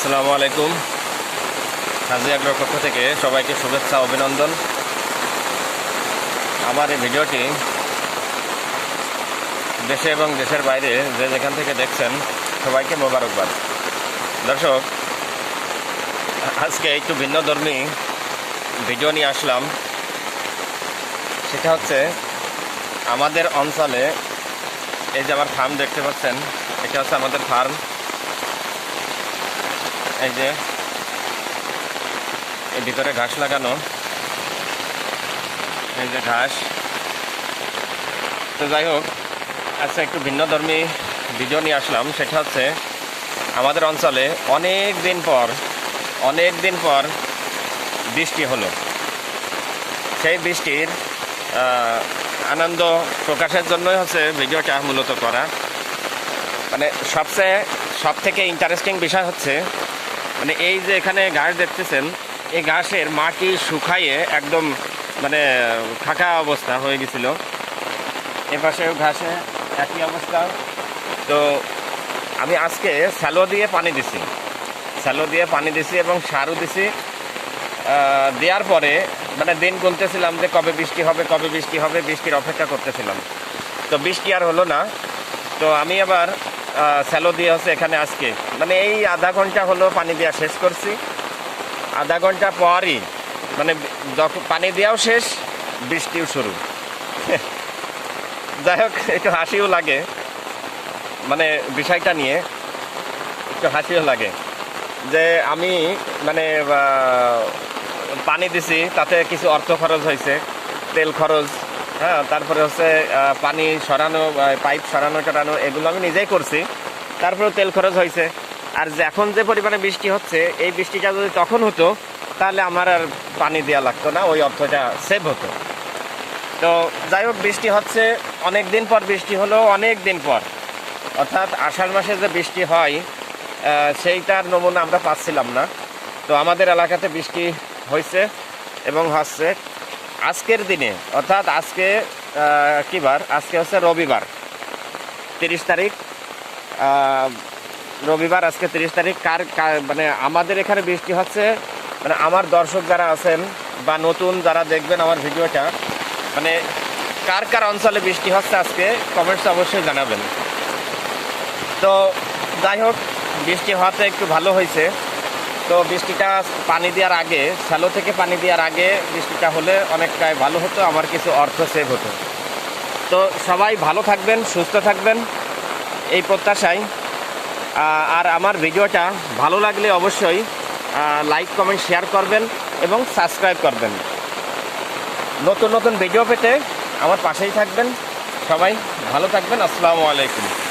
আসসালামু আলাইকুম। হাজি আগ্রহ পক্ষ থেকে সবাইকে শুভেচ্ছা, অভিনন্দন। আমার এই ভিডিওটি দেশে এবং দেশের বাইরে যে যেখান থেকে দেখছেন, সবাইকে মোবারকবাদ। দর্শক, আজকে একটু ভিন্ন ধর্মী ভিডিও নিয়ে আসলাম। সেটা হচ্ছে, আমাদের অঞ্চলে এই যে আমার ফার্ম দেখতে পাচ্ছেন, এটা হচ্ছে আমাদের ফার্ম এই যে, এই ভিতরে ঘাস লাগানো। এই যে ঘাস। তো যাই হোক আচ্ছা একটু ভিন্ন ধর্মী ভিডিও নিয়ে আসলাম। সেটা হচ্ছে, আমাদের অঞ্চলে অনেক দিন পর, অনেক দিন পর বৃষ্টি হলো। সেই বৃষ্টির আনন্দ প্রকাশের জন্যই হচ্ছে ভিডিওটা মূলত করা। মানে সবচেয়ে সব থেকে ইন্টারেস্টিং বিষয় হচ্ছে মানে এই যে এখানে ঘাস দেখতেছেন, এই ঘাসের মাটি শুকাইয়ে একদম মানে ফাঁকা অবস্থা হয়ে গেছিল। এপাশেও ঘাসে একই অবস্থা। তো আমি আজকে স্যালো দিয়ে পানি দিছি। স্যালো দিয়ে পানি দিছি এবং সারও দিছি। দেওয়ার পরে মানে দিন গুনতেছিলাম যে কবে বৃষ্টি হবে, কবে বৃষ্টি হবে, বৃষ্টির অপেক্ষা করতেছিলাম। তো বৃষ্টি আর হলো না। তো আমি আবার স্যালো দিয়ে হচ্ছে এখানে আজকে। মানে এই আধা ঘণ্টা হলো পানি দেওয়া শেষ করছি। আধা ঘণ্টা পরই মানে পানি দেওয়াও শেষ, বৃষ্টিও শুরু। যাই হোক, একটু হাসিও লাগে। মানে বিষয়টা নিয়ে একটু হাসিও লাগে। যে আমি মানে পানি দিছি, তাতে কিছু অর্থ খরচ হয়েছে, তেল খরচ হ্যাঁ তারপরে হচ্ছে পানি সরানো পাইপ সরানো টরানো এগুলো আমি নিজেই করছি। তারপরেও তেল খরচ হয়েছে। আর এখন যে পরিমাণে বৃষ্টি হচ্ছে, এই বৃষ্টিটা যদি তখন হতো, তাহলে আমার আর পানি দেওয়া লাগতো না, ওই অর্থটা সেভ হতো। তো যাই হোক, বৃষ্টি হচ্ছে অনেক দিন পর বৃষ্টি হলো অনেক দিন পর। অর্থাৎ আষাঢ় মাসে যে বৃষ্টি হয় সেইটার নমুনা আমরা পাচ্ছিলাম না। তো আমাদের এলাকাতে বৃষ্টি হয়েছে এবং হচ্ছে আজকের দিনে, অর্থাৎ আজকে কি বার? আজকে হচ্ছে রবিবার। তিরিশ তারিখ রবিবার আজকে তিরিশ তারিখ। কার- মানে আমাদের এখানে বৃষ্টি হচ্ছে। মানে আমার দর্শক যারা আছেন বা নতুন যারা দেখবেন আমার ভিডিওটা মানে কার কার অঞ্চলে বৃষ্টি হচ্ছে আজকে কমেন্টস অবশ্যই জানাবেন। তো যাই হোক, বৃষ্টি হওয়াতে একটু ভালো হয়েছে। তো বৃষ্টিটা পানি দেওয়ার আগে, শ্যালো থেকে পানি দেওয়ার আগে বৃষ্টিটা হলে অনেকটাই ভালো হতো, আমার কিছু অর্থ সেভ হতো। তো সবাই ভালো থাকবেন, সুস্থ থাকবেন, এই প্রত্যাশায়। আর আমার ভিডিওটা ভালো লাগলে অবশ্যই লাইক কমেন্ট শেয়ার করবেন এবং সাবস্ক্রাইব করবেন। নতুন নতুন ভিডিও পেতে আমার পাশেই থাকবেন। সবাই ভালো থাকবেন, আসসালামু আলাইকুম।